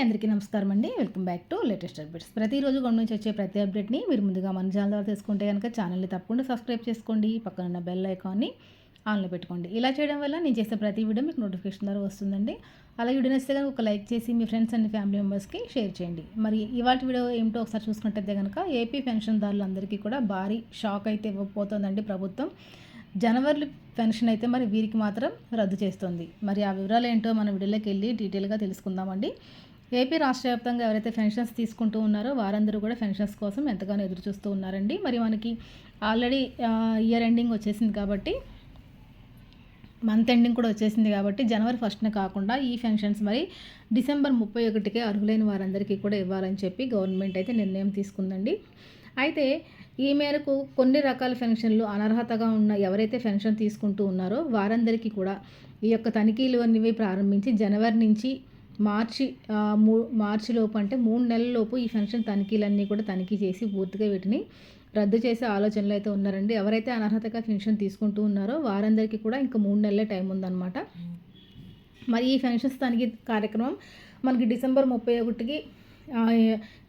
నమస్కారం అండి. Welcome back to latest updates. ప్రతిరోజు గవర్నమెంట్ నుంచి వచ్చే ప్రతి అప్డేట్ని మీరు ముందుగా మన ఛానల్ ద్వారా తెలుసుకుంటే కనుక ఛానల్ని తప్పకుండా సబ్స్క్రైబ్ చేసుకోండి. పక్కన ఉన్న బెల్ ఐకాన్ని ఆన్లో పెట్టుకోండి. ఇలా చేయడం వల్ల నేను చేసే ప్రతి వీడియో మీకు నోటిఫికేషన్ ద్వారా వస్తుందండి. అలాగే వీడియో నచ్చితే కనుక ఒక లైక్ చేసి మీ ఫ్రెండ్స్ అండ్ ఫ్యామిలీ మెంబర్స్కి షేర్ చేయండి. మరి ఇవాళ వీడియో ఏమిటో ఒకసారి చూసుకుంటే కనుక ఏపీ పెన్షన్దారులందరికీ కూడా భారీ షాక్ అయితే ఇవ్వబోతోందండి ప్రభుత్వం. జనవరి పెన్షన్ అయితే మరి వీరికి మాత్రం రద్దు చేస్తుంది. మరి ఆ వివరాలు ఏంటో మన వీడియోలోకి వెళ్ళి డీటెయిల్గా తెలుసుకుందామండి. ఏపీ రాష్ట్ర వ్యాప్తంగా ఎవరైతే పెన్షన్స్ తీసుకుంటూ ఉన్నారో వారందరూ కూడా పెన్షన్స్ కోసం ఎంతగానో ఎదురు చూస్తూ ఉన్నారండి. మరి మనకి ఆల్రెడీ ఇయర్ ఎండింగ్ వచ్చేసింది కాబట్టి మంత్ ఎండింగ్ కూడా వచ్చేసింది కాబట్టి జనవరి ఫస్ట్న కాకుండా ఈ పెన్షన్స్ మరి డిసెంబర్ ముప్పై ఒకటికే అర్హులైన వారందరికీ కూడా ఇవ్వాలని చెప్పి గవర్నమెంట్ అయితే నిర్ణయం తీసుకుందండి. అయితే ఈ మేరకు కొన్ని రకాల పెన్షన్లు అనర్హతగా ఉన్న ఎవరైతే పెన్షన్ తీసుకుంటూ ఉన్నారో వారందరికీ కూడా ఈ యొక్క తనిఖీలు అనేవి ప్రారంభించి జనవరి నుంచి మార్చి మూ మార్చి లోపు అంటే మూడు నెలల లోపు ఈ పెన్షన్ తనిఖీలన్నీ కూడా తనిఖీ చేసి పూర్తిగా వీటిని రద్దు చేసే ఆలోచనలు అయితే ఉన్నారండి. ఎవరైతే అనర్హతగా పెన్షన్ తీసుకుంటూ ఉన్నారో వారందరికీ కూడా ఇంకా మూడు నెలలే టైం ఉందన్నమాట. మరి ఈ పెన్షన్స్ తనిఖీ కార్యక్రమం మనకి డిసెంబర్ ముప్పై ఒకటికి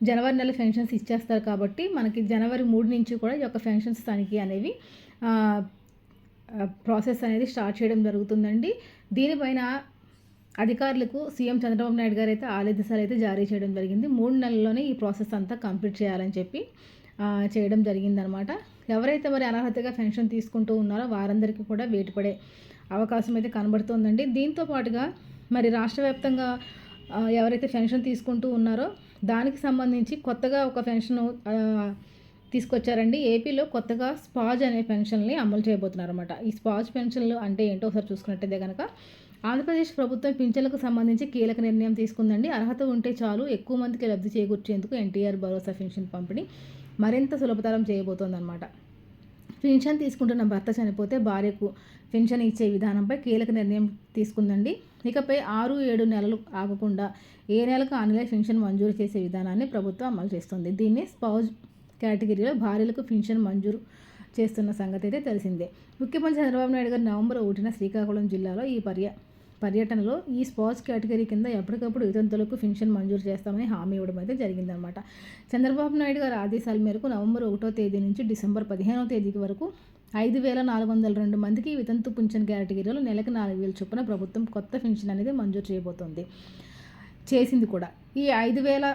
జనవరి నెల పెన్షన్స్ ఇచ్చేస్తారు కాబట్టి మనకి జనవరి మూడు నుంచి కూడా ఈ యొక్క పెన్షన్స్ తనిఖీ అనేవి ప్రాసెస్ అనేది స్టార్ట్ చేయడం జరుగుతుందండి. దీనిపైన అధికారులకు సీఎం చంద్రబాబు నాయుడు గారు అయితే ఆదేశాలు అయితే జారీ చేయడం జరిగింది. మూడు నెలల్లోనే ఈ ప్రాసెస్ అంతా కంప్లీట్ చేయాలని చెప్పి చేయడం జరిగిందనమాట ఎవరైతే మరి అనర్హతగా పెన్షన్ తీసుకుంటూ ఉన్నారో వారందరికీ కూడా వేటుపడే అవకాశం అయితే కనబడుతోందండి. దీంతో పాటుగా మరి రాష్ట్ర వ్యాప్తంగా ఎవరైతే పెన్షన్ తీసుకుంటూ ఉన్నారో దానికి సంబంధించి కొత్తగా ఒక పెన్షన్ తీసుకొచ్చారండి. ఏపీలో కొత్తగా స్పాజ్ అనే పెన్షన్ని అమలు చేయబోతున్నారు అనమాట ఈ స్పాజ్ పెన్షన్లు అంటే ఏంటో ఒకసారి చూసుకున్నట్టయితే కనుక ఆంధ్రప్రదేశ్ ప్రభుత్వం పింఛన్లకు సంబంధించి కీలక నిర్ణయం తీసుకుందండి. అర్హత ఉంటే చాలు ఎక్కువ మందికి లబ్ధి చేకూర్చేందుకు ఎన్టీఆర్ భరోసా పెన్షన్ పంపిణీ మరింత సులభతరం చేయబోతోందన్నమాట. పెన్షన్ తీసుకుంటున్న భర్త చనిపోతే భార్యకు పెన్షన్ ఇచ్చే విధానంపై కీలక నిర్ణయం తీసుకుందండి. ఇకపై ఆరు ఏడు నెలలు ఆగకుండా ఏ నెలకు ఆ నెల పెన్షన్ మంజూరు చేసే విధానాన్ని ప్రభుత్వం అమలు చేస్తుంది. దీన్ని స్పౌజ్ కేటగిరీలో భార్యలకు పెన్షన్ మంజూరు చేస్తున్న సంగతి అయితే తెలిసిందే. ముఖ్యమంత్రి చంద్రబాబు నాయుడు గారు నవంబర్ ఒకటిన శ్రీకాకుళం జిల్లాలో ఈ పర్య పర్యటనలో ఈ స్పోర్ట్స్ కేటగిరీ కింద ఎప్పటికప్పుడు వితంతులకు పెన్షన్ మంజూరు చేస్తామని హామీ ఇవ్వడం అయితే జరిగిందనమాట చంద్రబాబు నాయుడు గారి ఆదేశాల మేరకు నవంబర్ ఒకటో తేదీ నుంచి డిసెంబర్ పదిహేనవ తేదీ వరకు ఐదు వేల నాలుగు వందల రెండు మందికి వితంతు పింఛన్ కేటగిరీలో నెలకు నాలుగు వేల చొప్పున ప్రభుత్వం కొత్త పెన్షన్ అనేది మంజూరు చేయబోతోంది. చేసింది కూడా. ఈ ఐదు వేల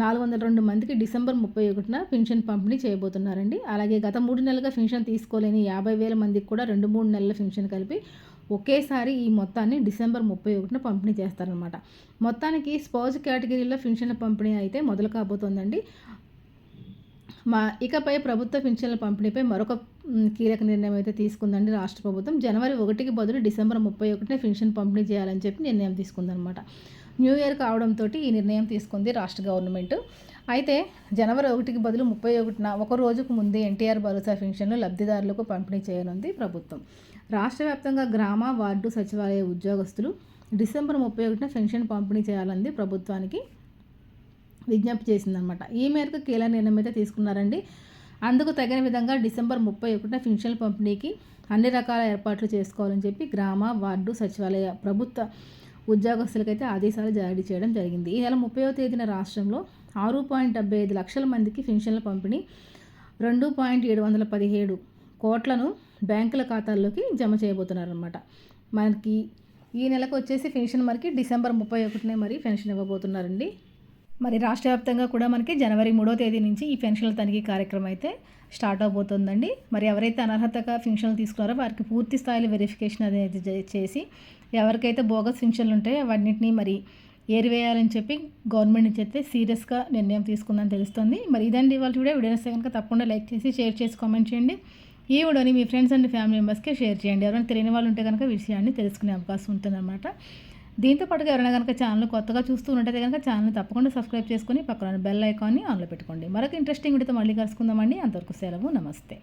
నాలుగు వందల రెండు మందికి డిసెంబర్ ముప్పై ఒకటిన పెన్షన్ పంపిణీ చేయబోతున్నారండి. అలాగే గత మూడు నెలలుగా పెన్షన్ తీసుకోలేని యాభై వేల మందికి కూడా రెండు మూడు నెలల పెన్షన్ కలిపి ఒకేసారి ఈ మొత్తాన్ని డిసెంబర్ ముప్పై ఒకటిన పంపిణీ చేస్తారనమాట మొత్తానికి స్పౌజ్ కేటగిరీలో పెన్షన్ల పంపిణీ అయితే మొదలు కాబోతోందండి. మా ఇకపై ప్రభుత్వ పెన్షన్ల పంపిణీపై మరొక కీలక నిర్ణయం అయితే తీసుకుందండి రాష్ట్ర ప్రభుత్వం. జనవరి ఒకటికి బదులు డిసెంబర్ ముప్పై ఒకటిన పెన్షన్ పంపిణీ చేయాలని చెప్పి నిర్ణయం తీసుకుందనమాట న్యూ ఇయర్ కావడంతో ఈ నిర్ణయం తీసుకుంది రాష్ట్ర గవర్నమెంట్. అయితే జనవరి ఒకటికి బదులు ముప్పై ఒకటిన ఒక రోజుకు ముందే ఎన్టీఆర్ భరోసా పెన్షన్లు లబ్ధిదారులకు పంపిణీ చేయనుంది ప్రభుత్వం. రాష్ట్ర వ్యాప్తంగా గ్రామ వార్డు సచివాలయ ఉద్యోగస్తులు డిసెంబర్ ముప్పై ఒకటిన పెన్షన్ పంపిణీ చేయాలంది ప్రభుత్వానికి విజ్ఞప్తి చేసిందనమాట ఈ మేరకు కీలక నిర్ణయం అయితే తీసుకున్నారండి. అందుకు తగిన విధంగా డిసెంబర్ ముప్పై ఒకటిన పెన్షన్ పంపిణీకి అన్ని రకాల ఏర్పాట్లు చేసుకోవాలని చెప్పి గ్రామ వార్డు సచివాలయ ప్రభుత్వ ఉద్యోగస్తులకైతే ఆదేశాలు జారీ చేయడం జరిగింది. ఈ నెల ముప్పైవ తేదీన రాష్ట్రంలో ఆరు పాయింట్ డెబ్బై ఐదు లక్షల మందికి పెన్షన్ల పంపిణీ రెండు పాయింట్ ఏడు వందల పదిహేడు కోట్లను బ్యాంకుల ఖాతాల్లోకి జమ చేయబోతున్నారనమాట మనకి ఈ నెలకు వచ్చేసి పెన్షన్ మనకి డిసెంబర్ ముప్పై ఒకటినే మరి పెన్షన్ ఇవ్వబోతున్నారండి. మరి రాష్ట్ర వ్యాప్తంగా కూడా మనకి జనవరి మూడో తేదీ నుంచి ఈ పెన్షన్ల తనిఖీ కార్యక్రమం అయితే స్టార్ట్ అవబోతుందండి. మరి ఎవరైతే అనర్హతగా పెన్షన్లు తీసుకున్నారో వారికి పూర్తి స్థాయిలో వెరిఫికేషన్ అనేది చేసి ఎవరికైతే బోగస్ పెన్షన్లు ఉంటాయో వాటిని మరి ఏరివేయాలని చెప్పి గవర్నమెంట్ నుంచి అయితే సీరియస్గా నిర్ణయం తీసుకుందని తెలుస్తుంది. మరి ఇదండి ఇవాళ వీడియో. వీడియో కనుక తప్పకుండా లైక్ చేసి షేర్ చేసి కామెంట్ చేయండి. ఈ వీడియోని మీ ఫ్రెండ్స్ అండ్ ఫ్యామిలీ మెంబర్స్కి షేర్ చేయండి. ఎవరైనా తెలియని వాళ్ళు ఉంటే కనుక విషయాన్ని తెలుసుకునే అవకాశం ఉంటుందన్నమాట. దీంతో పాటుగా ఎవరైనా కనుక ఛానల్ కొత్తగా చూస్తూ ఉన్నట్టయితే కనుక ఛానల్ తప్పకుండా సబ్స్క్రైబ్ చేసుకుని పక్కన బెల్ ఐకాన్ని ఆన్లో పెట్టుకోండి. మరొక ఇంట్రెస్టింగ్ వీడియోతో మళ్ళీ కలుసుకుందామండి. అంతవరకు సెలవు. నమస్తే.